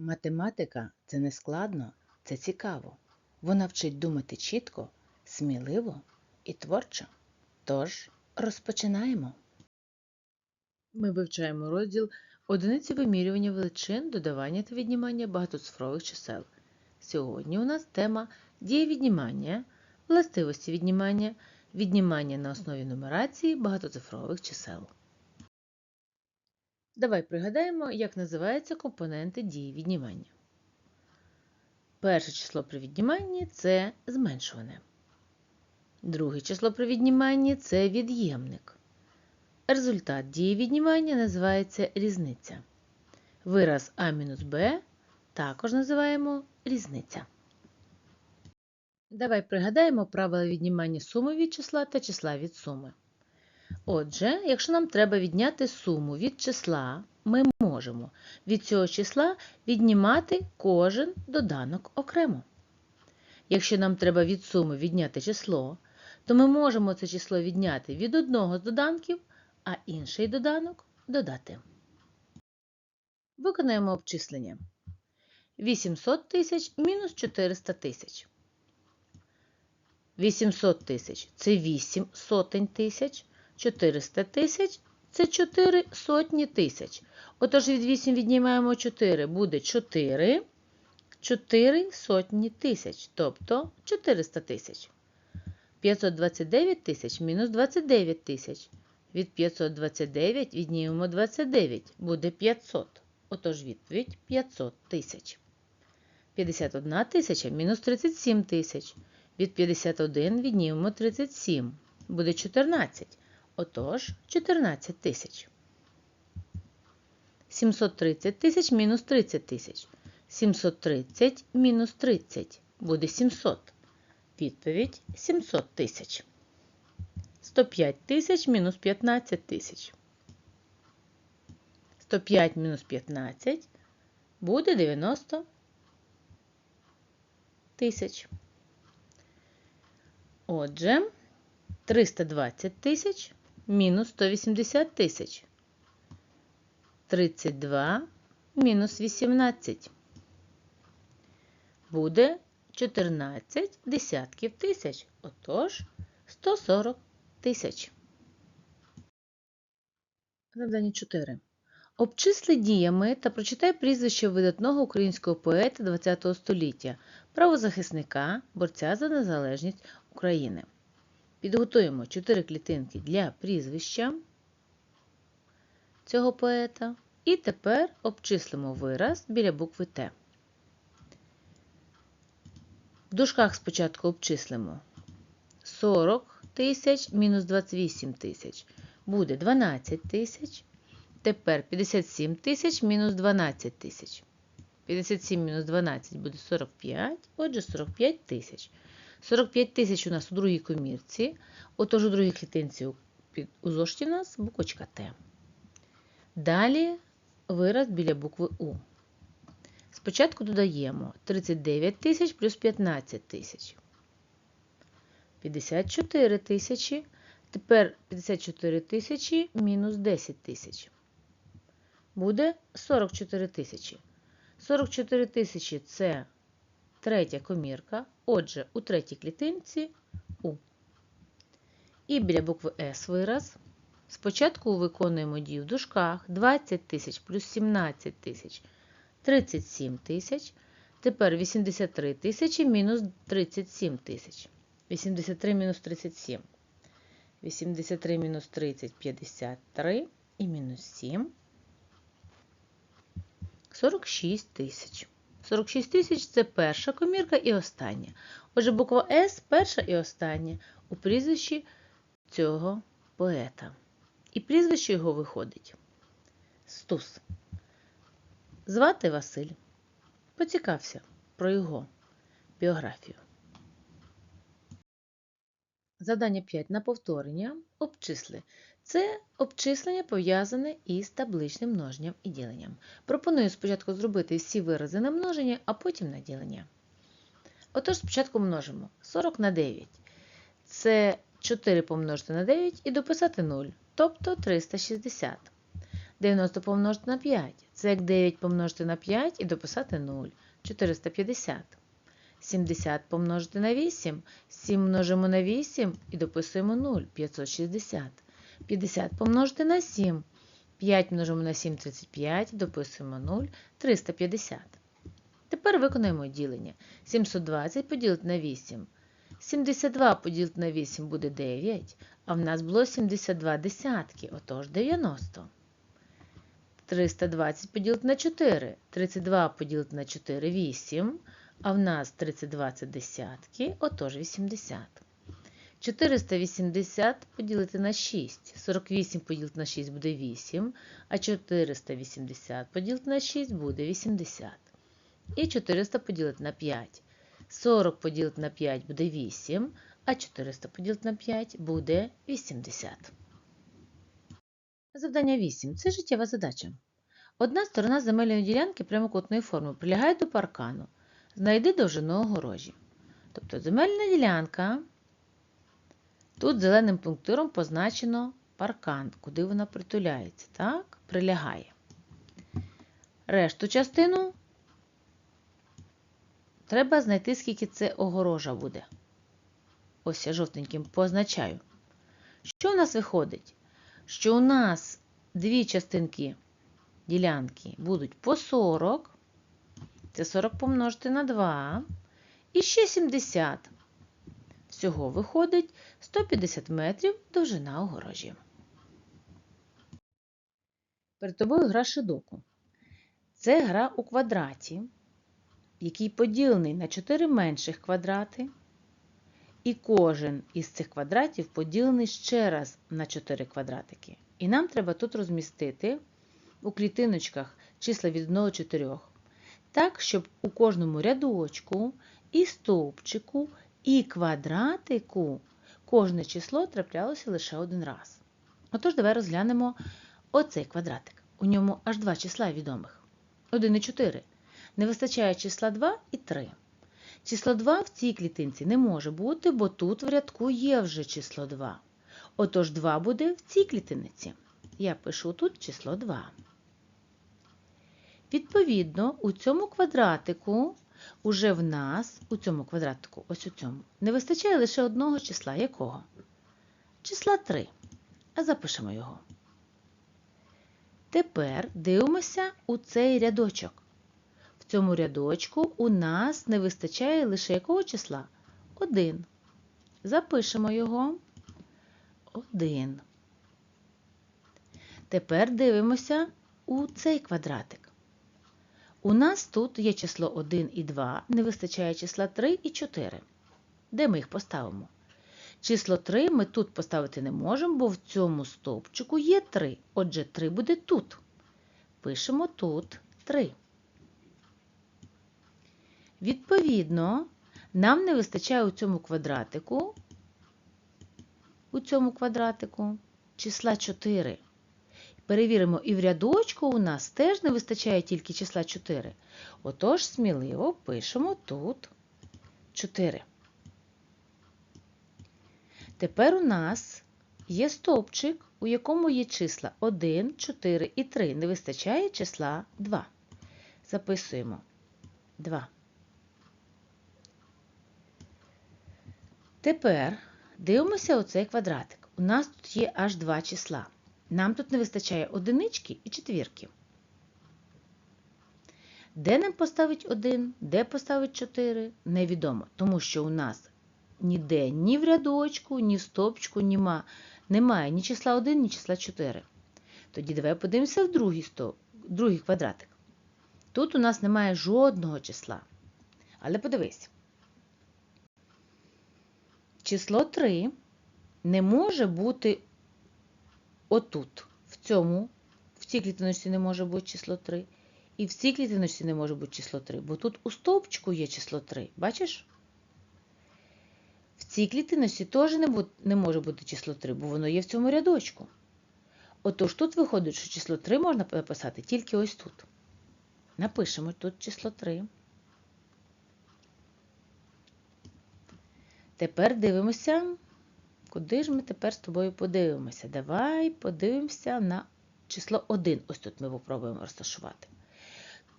Математика це не складно, це цікаво. Вона вчить думати чітко, сміливо і творчо. Тож розпочинаємо. Ми вивчаємо розділ одиниці вимірювання величин, додавання та віднімання багатоцифрових чисел. Сьогодні у нас тема дія віднімання, властивості віднімання, віднімання на основі нумерації багатоцифрових чисел. Давай пригадаємо, як називаються компоненти дії віднімання. Перше число при відніманні це зменшуване. Друге число при відніманні це від'ємник. Результат дії віднімання називається різниця. Вираз А мінус Б також називаємо різниця. Давай пригадаємо правила віднімання суми від числа та числа від суми. Отже, якщо нам треба відняти суму від числа, ми можемо від цього числа віднімати кожен доданок окремо. Якщо нам треба від суми відняти число, то ми можемо це число відняти від одного з доданків, а інший доданок додати. Виконаємо обчислення. 800 тисяч мінус 400 тисяч. 800 тисяч – це 8 сотень тисяч. 400 тисяч це 4 сотні тисяч. Отож від 8 віднімаємо 4, буде 4, 4 сотні тисяч, тобто 400 тисяч. 529 тисяч мінус 29 тисяч. Від 529 віднімемо 29, буде 500. Отож відповідь 500 тисяч. 51 тисяча мінус 37 тисяч. Від 51 віднімемо 37, буде 14. Отож, 14 тисяч. 730 тисяч мінус 30 тисяч. 730 мінус 30 буде 700. Відповідь 700 тисяч. 105 тисяч мінус 15 тисяч. 105 мінус 15 буде 90 тисяч. Отже, 320 тисяч мінус 180 тисяч. 32 мінус 18. Буде 14 десятків тисяч. Отож 140 тисяч. Завдання 4. Обчисли діями та прочитай прізвище видатного українського поета ХХ століття, правозахисника, борця за незалежність України. Підготуємо 4 клітинки для прізвища цього поета. І тепер обчислимо вираз біля букви Т. В дужках спочатку обчислимо 40 тисяч мінус 28 тисяч. Буде 12 тисяч. Тепер 57 тисяч мінус 12 тисяч. 57 мінус 12 буде 45, отже 45 тисяч. 45 тисяч у нас у другій комірці, отож у другій клітинці у зошиті у нас буквочка Т. Далі вираз біля букви У. Спочатку додаємо 39 тисяч плюс 15 тисяч. 54 тисячі. Тепер 54 тисячі мінус 10 тисяч. Буде 44 тисячі. 44 тисячі це третя комірка. Отже, у третій клітинці У. І біля букви С вираз. Спочатку виконуємо дію в дужках 20 тисяч плюс 17 тисяч 37 тисяч. Тепер 83 тисячі мінус 37 тисяч. 83 мінус 37. 83 мінус 30 53 і мінус 7 46 тисяч. 46 тисяч це перша комірка і остання. Отже, буква С перша і остання у прізвищі цього поета. І прізвище його виходить Стус. Звати Василь. Поцікався про його біографію. Завдання 5 на повторення. Обчисли. Це обчислення пов'язане із табличним множенням і діленням. Пропоную спочатку зробити всі вирази на множення, а потім на ділення. Отож, спочатку множимо 40 на 9. Це 4 помножити на 9 і дописати 0, тобто 360. 90 помножити на 5. Це як 9 помножити на 5 і дописати 0. 450. 70 помножити на 8. 7 множимо на 8 і дописуємо 0. 560. 50 помножити на 7. 5 множимо на 7 35, дописуємо 0. 350. Тепер виконаємо ділення. 720 поділити на 8. 72 поділити на 8 буде 9, а в нас було 72 десятки, отож 90. 320 поділити на 4. 32 поділити на 4 – 8, а в нас 32 це десятки, отож 80. 480 поділити на 6. 48 поділити на 6 буде 8, а 480 поділити на 6 буде 80. І 400 поділити на 5. 40 поділити на 5 буде 8, а 400 поділити на 5 буде 80. Завдання 8. Це життєва задача. Одна сторона земельної ділянки прямокутної форми прилягає до паркану. Знайди довжину огорожі. Тобто земельна ділянка. Тут зеленим пунктиром позначено паркан, куди вона притуляється. Так, прилягає. Решту частину треба знайти, скільки це огорожа буде. Ось я жовтеньким позначаю. Що у нас виходить? Що у нас дві частинки ділянки будуть по 40. Це 40 помножити на 2. І ще 70. Всього виходить 150 метрів довжина огорожі. Перед тобою гра шидоку. Це гра у квадраті, який поділений на 4 менших квадрати. І кожен із цих квадратів поділений ще раз на 4 квадратики. І нам треба тут розмістити у клітиночках числа від 1 до 4. Так, щоб у кожному рядочку і стовпчику, і квадратику кожне число траплялося лише один раз. Отож, давай розглянемо оцей квадратик. У ньому аж два числа відомих. 1 і 4. Не вистачає числа 2 і 3. Число 2 в цій клітинці не може бути, бо тут в рядку є вже число 2. Отож 2 буде в цій клітиниці. Я пишу тут число 2. Відповідно, у цьому квадратику уже в нас, у цьому квадратику, ось у цьому, не вистачає лише одного числа. Якого? Числа 3. А запишемо його. Тепер дивимося у цей рядочок. В цьому рядочку у нас не вистачає лише якого числа? 1. Запишемо його. 1. Тепер дивимося у цей квадратик. У нас тут є число 1 і 2, не вистачає числа 3 і 4. Де ми їх поставимо? Число 3 ми тут поставити не можемо, бо в цьому стовпчику є 3. Отже, 3 буде тут. Пишемо тут 3. Відповідно, нам не вистачає у цьому квадратику, у цьому квадратику числа 4. Перевіримо, і в рядочку у нас теж не вистачає тільки числа 4. Отож, сміливо пишемо тут 4. Тепер у нас є стовпчик, у якому є числа 1, 4 і 3. Не вистачає числа 2. Записуємо 2. Тепер дивимося оцей квадратик. У нас тут є аж два числа. Нам тут не вистачає одинички і четвірки. Де нам поставить 1, де поставить 4, невідомо, тому що у нас ніде ні в рядочку, ні в стопчику нема, немає ні числа 1, ні числа 4. Тоді давай подивимося в другий, стоп, другий квадратик. Тут у нас немає жодного числа. Але подивись. Число 3 не може бути отут, в цьому, в цій клітиночці не може бути число 3. І в цій клітиночці не може бути число 3, бо тут у стовпчику є число 3. Бачиш? В цій клітиночці теж не, може бути число 3, бо воно є в цьому рядочку. Отож тут виходить, що число 3 можна написати тільки ось тут. Напишемо тут число 3. Тепер дивимося, куди ж ми тепер з тобою подивимося. Давай подивимося на число 1. Ось тут ми попробуємо розташувати.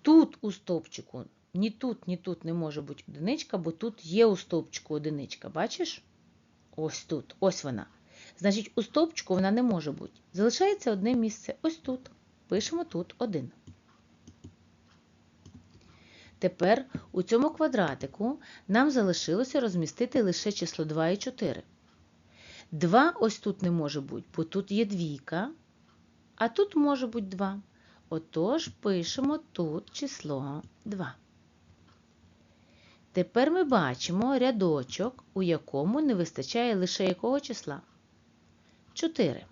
Тут у стовпчику ні тут, ні тут не може бути одиничка, бо тут є у стовпчику одиничка. Бачиш? Ось тут, ось вона. Значить, у стовпчику вона не може бути. Залишається одне місце. Ось тут. Пишемо тут 1. Тепер у цьому квадратику нам залишилося розмістити лише число 2 і 4. 2 ось тут не може бути, бо тут є двійка, а тут може бути 2. Отож, пишемо тут число 2. Тепер ми бачимо рядочок, у якому не вистачає лише якого числа? 4.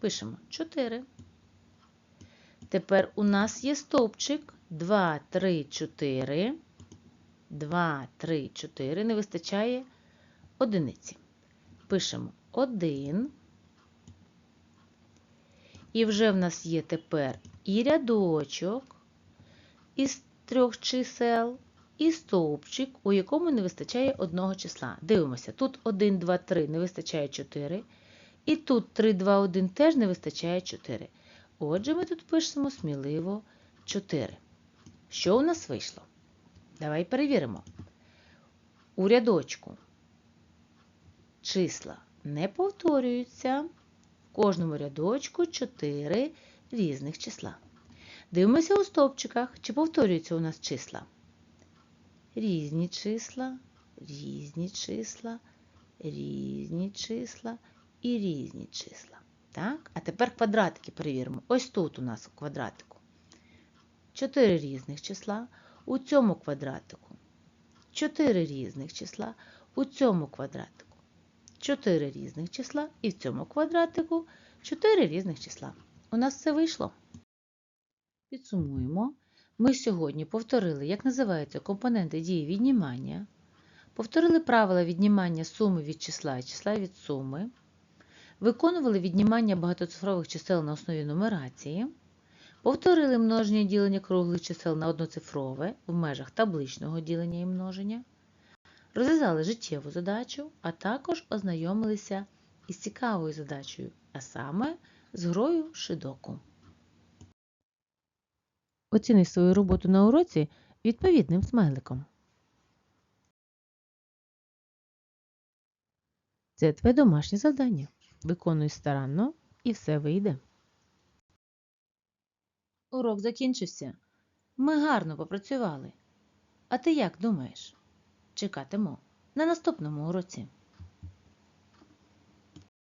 Пишемо 4. Тепер у нас є стовпчик 2, 3, 4. 2, 3, 4. Не вистачає одиниці. Пишемо 1. І вже в нас є тепер і рядочок із трьох чисел, і стовпчик, у якому не вистачає одного числа. Дивимося, тут 1, 2, 3 не вистачає 4. І тут 3, 2, 1 теж не вистачає 4. Отже, ми тут пишемо сміливо 4. Що у нас вийшло? Давай перевіримо. У рядочку числа не повторюються. В кожному рядочку 4 різних числа. Дивимося у стовпчиках, чи повторюються у нас числа. Різні числа, різні числа, різні числа і різні числа. Так? А тепер квадратики перевіримо. Ось тут у нас у квадратику. 4 різних числа. У цьому квадратику 4 різних числа. У цьому квадратику 4 різних числа. І в цьому квадратику 4 різних числа. У нас все вийшло. Підсумуємо. Ми сьогодні повторили, як називаються компоненти дії віднімання. Повторили правила віднімання суми від числа і числа від суми. Виконували віднімання багатоцифрових чисел на основі нумерації. Повторили множення ділення круглих чисел на одноцифрове в межах табличного ділення і множення. Розв'язали життєву задачу, а також ознайомилися із цікавою задачею, а саме з грою шидоку. Оціни свою роботу на уроці відповідним смайликом. Це твоє домашнє завдання. Виконуй старанно і все вийде. Урок закінчився. Ми гарно попрацювали. А ти як думаєш? Чекатиму на наступному уроці.